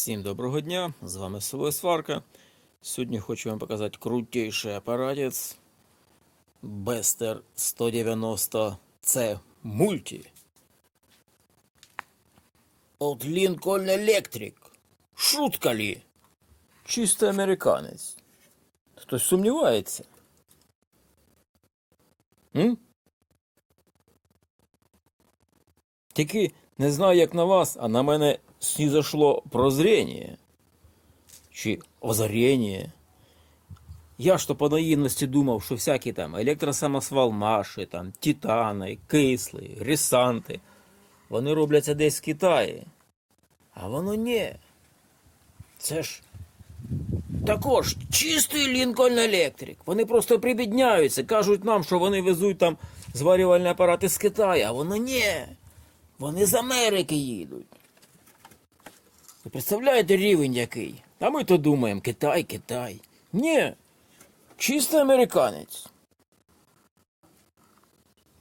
Всім доброго дня! З вами село Сварка. Сьогодні хочу вам показати крутейший апаратець Bester 190C Multi. От Lincoln Electric. Шутка лі? Чистий американець. Хтось сумнівається? М? Тільки не знаю, як на вас, а на мене снизошло прозрение. Чи озарение. Я ж то по наївності думав, що всякі там електросамосвал Маші, там, Титани, Кисли, Ресанти, вони робляться десь в Китаї. А воно ні. Це ж також чистий Лінкольн Електрик. Вони просто прибідняються, кажуть нам, що вони везуть там зварювальні апарати з Китаю, а воно ні. Вони з Америки їдуть. Ви представляєте рівень який? А ми то думаємо, Китай, Китай. Ні. Чисто американець.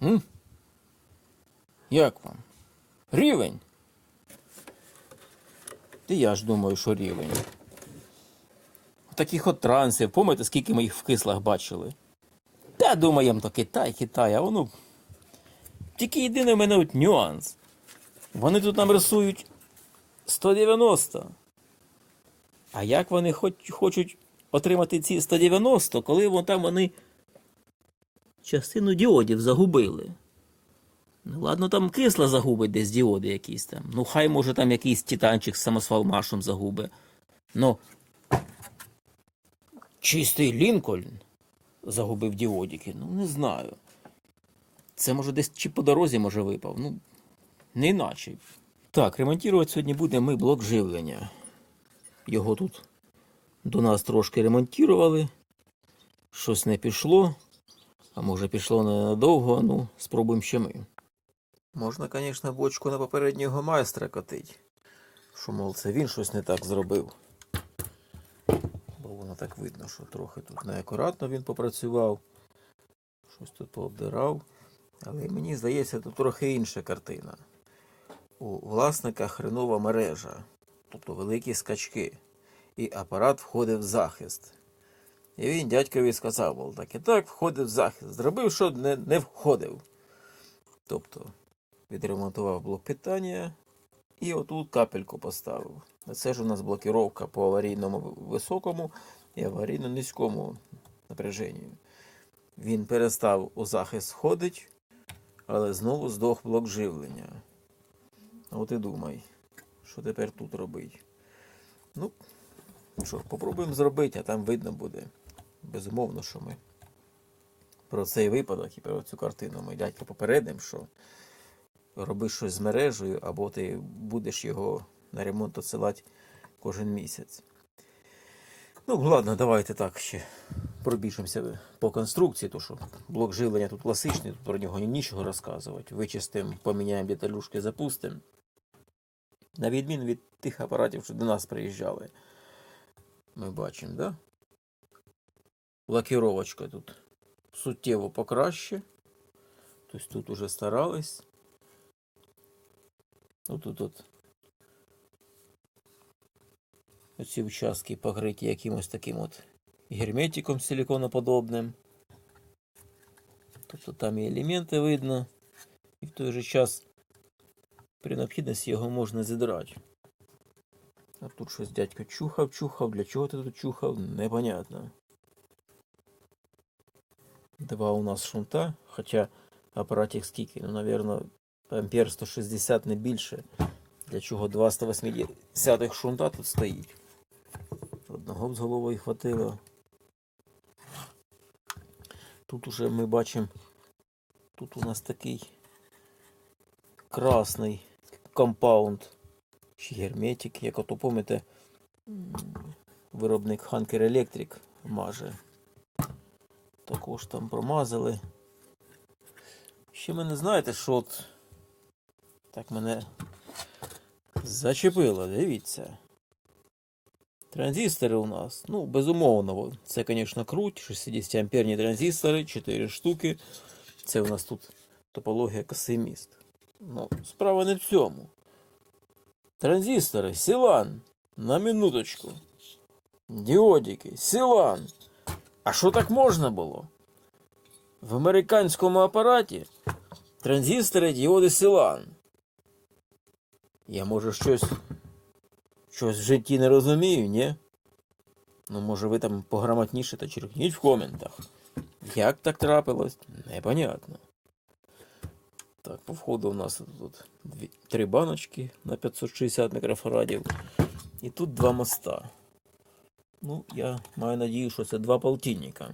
М? Як вам? Рівень? Та я ж думаю, що рівень. Таких от трансів, пам'ятаєте, скільки ми їх в кислах бачили? Та думаємо, то Китай, Китай, а воно. Тільки єдиний в мене от нюанс. Вони тут нам рисують 190. А як вони хоч, хочуть отримати ці 190, коли вон там вони частину діодів загубили? Ну, ладно, там кисла загубить десь діоди якісь там. Ну, хай може там якийсь титанчик з самосвалмашем загубить. Ну, чистий Лінкольн загубив діодики. Ну, не знаю. Це може десь чи по дорозі може випав. Ну, не іначе. Так, ремонтувати сьогодні будемо ми блок живлення. Його тут до нас трошки ремонтували. Щось не пішло. А може пішло ненадовго, ну, спробуємо ще ми. Можна, звісно, бочку на попереднього майстра котить. Що, мол, це він щось не так зробив. Бо воно так видно, що трохи тут неакуратно він попрацював. Щось тут пообдирав. Але мені здається, тут трохи інша картина. У власника хренова мережа, тобто великі скачки, і апарат входив в захист. І він дядькові сказав, мол, так і так входив в захист. Зробив, що не, не входив. Тобто відремонтував блок питання і отут капельку поставив. Це ж у нас блокіровка по аварійному високому і аварійно низькому напряженню. Він перестав у захист входити, але знову здох блок живлення. От і думай, що тепер тут робити. Ну, що, попробуємо зробити, а там видно буде. Безумовно, що ми про цей випадок і про цю картину ми дядька попередимо, що роби щось з мережею, або ти будеш його на ремонт отсилати кожен місяць. Ну, ладно, давайте так ще пробіжимося по конструкції, то що блок живлення тут класичний, тут про нього нічого розказувати. Вичистимо, поміняємо деталюшки, запустимо. На відміну від тих апаратів, що до нас приїжджали. Ми бачимо, да? Лакіровочка тут суттєво покраще. Тобто тут уже старались. Отут от. Оці участки покриті якимось таким от герметиком силиконоподобним. Тобто там і елементи видно. І в той же час при необхідності його можна зідрати. А тут щось дядько чухав, чухав. Для чого ти тут чухав? Непонятно. Два у нас шунта, хоча апаратик скільки, ну, наверное, ампер 160 не більше. Для чого 2 180 шунта тут стоїть. Одного б з головою хватило. Тут уже ми бачимо, тут у нас такий красний компаунд чи герметик, як ото помните, виробник Hanker Electric маже. Також там промазали. Ще мене знаєте, що от так мене зачепило, дивіться. Транзистори у нас, ну, безумовно, це, звісно, круть. 60 амперні транзистори, 4 штуки. Це у нас тут топологія коси міст. Ну, справа не в цьому. Транзистори, Сілан, на минуточку. Діодики, Сілан. А що так можна було? В американському апараті транзистори діоди Сілан. Я може щось. Щось в житті не розумію, ні? Ну, може, ви там пограмотніше та черкніть в коментах. Як так трапилось? Непонятно. Так, по входу у нас тут дві, три баночки на 560 мікрофарадів. І тут два моста. Ну, я маю надію, що це два полтинника.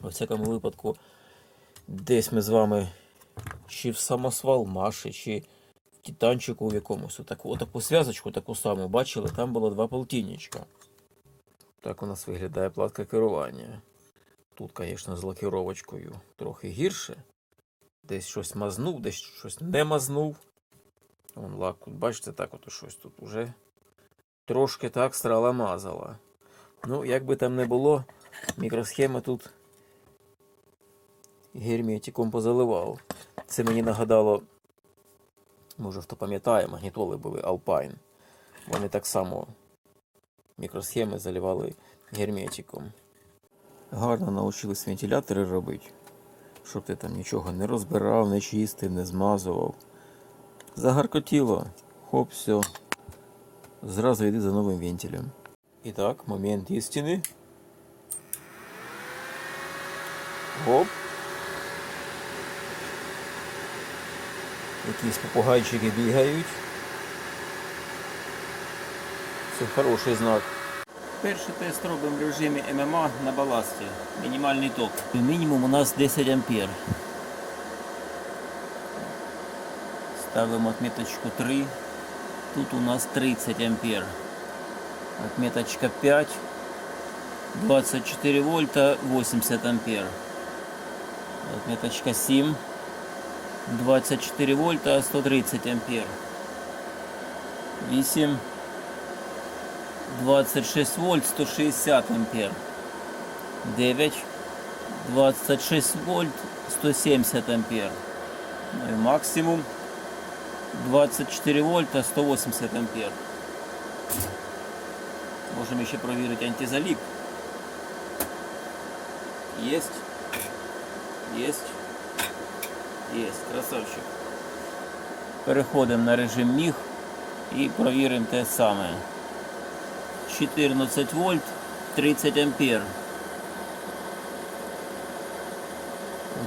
У всякому випадку, десь ми з вами чи в самосвал Маші, чи в титанчику в якомусь таку, таку зв'язочку, таку саму бачили, там було два полтинничка. Так у нас виглядає платка керування. Тут, звісно, з лакіровочкою трохи гірше. Десь щось мазнув, десь щось не мазнув. Вон лак, бачите, так от щось тут уже трошки так страла мазала. Ну, як би там не було, мікросхеми тут герметиком позаливав. Це мені нагадало, може хто пам'ятає, магнітоли були Alpine. Вони так само мікросхеми заливали герметиком. Гарно навчились вентилятори робити, щоб ти там нічого не розбирав, не чистив, не змазував. Загаркотіло, хоп, все. Зразу йди за новим вентилем. І так, момент істини. Гоп. Якісь попугайчики бігають. Це хороший знак. Перший тест робимо в режимі ММА на баласті. Мінімальний ток. Мінімум у нас 10 ампер. Ставимо отметочку 3. Тут у нас 30 ампер. Отметочка 5. 24 вольта 80 ампер. Отметочка 7. 24 вольта 130 ампер. 8. 26 вольт 160 ампер. 9. 26 вольт 170 ампер. Ну и максимум 24 вольта 180 ампер. Можем еще проверить антизалип. Есть. Есть. Есть. Красавчик. Переходимо на режим міг і провіримо те саме. 14 вольт 30 ампер.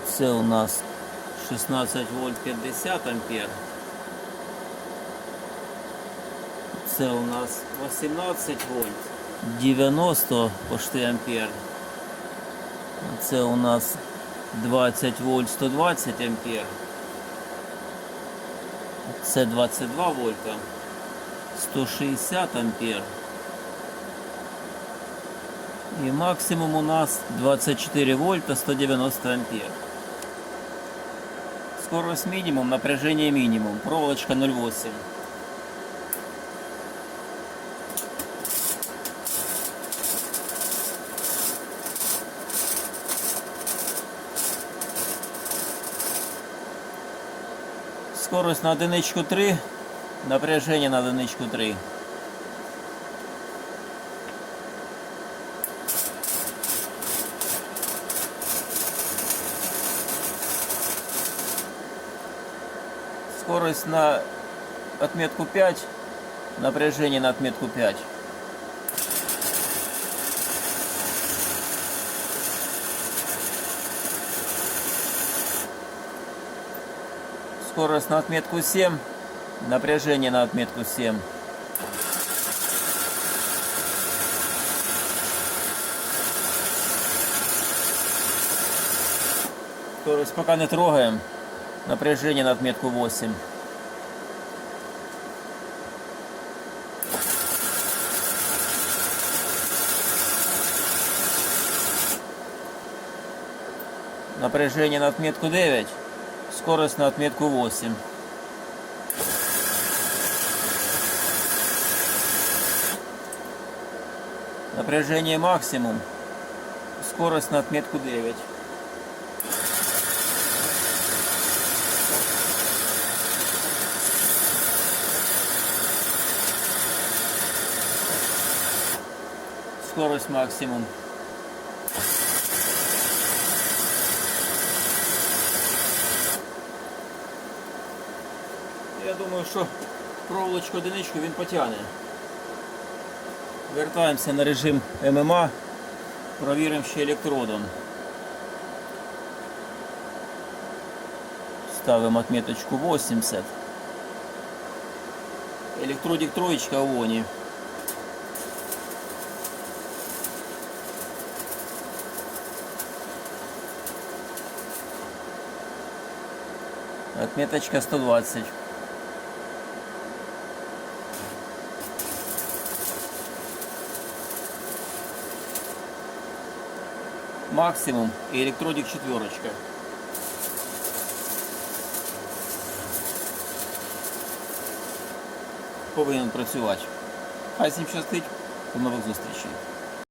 Це у нас 16 вольт 50 ампер. Це у нас 18 вольт 90 почти ампер. Це у нас 20 вольт 120 ампер. Це 22 вольта 160 ампер. И максимум у нас 24 вольта 190 ампер. Скорость минимум, напряжение минимум. Проволочка 0,8. Скорость на одиничку 3, напряжение на одиничку 3. Скорость на отметку 5, напряжение на отметку 5. Скорость на отметку 7, напряжение на отметку 7. Скорость пока не трогаем. Напряжение на отметку 8. Напряжение на отметку 9. Скорость на отметку 8. Напряжение максимум. Скорость на отметку 9. Скорость максимум. Я думаю, що проволочку одиничку він потягне. Вертаємося на режим ММА. Провіримо ще електродом. Ставимо отметочку 80. Електродик троечка ОНі. Отметочка 120. Максимум и электродик четверочка. Повинен працювати. Хай всім щастить. До нових зустрічей.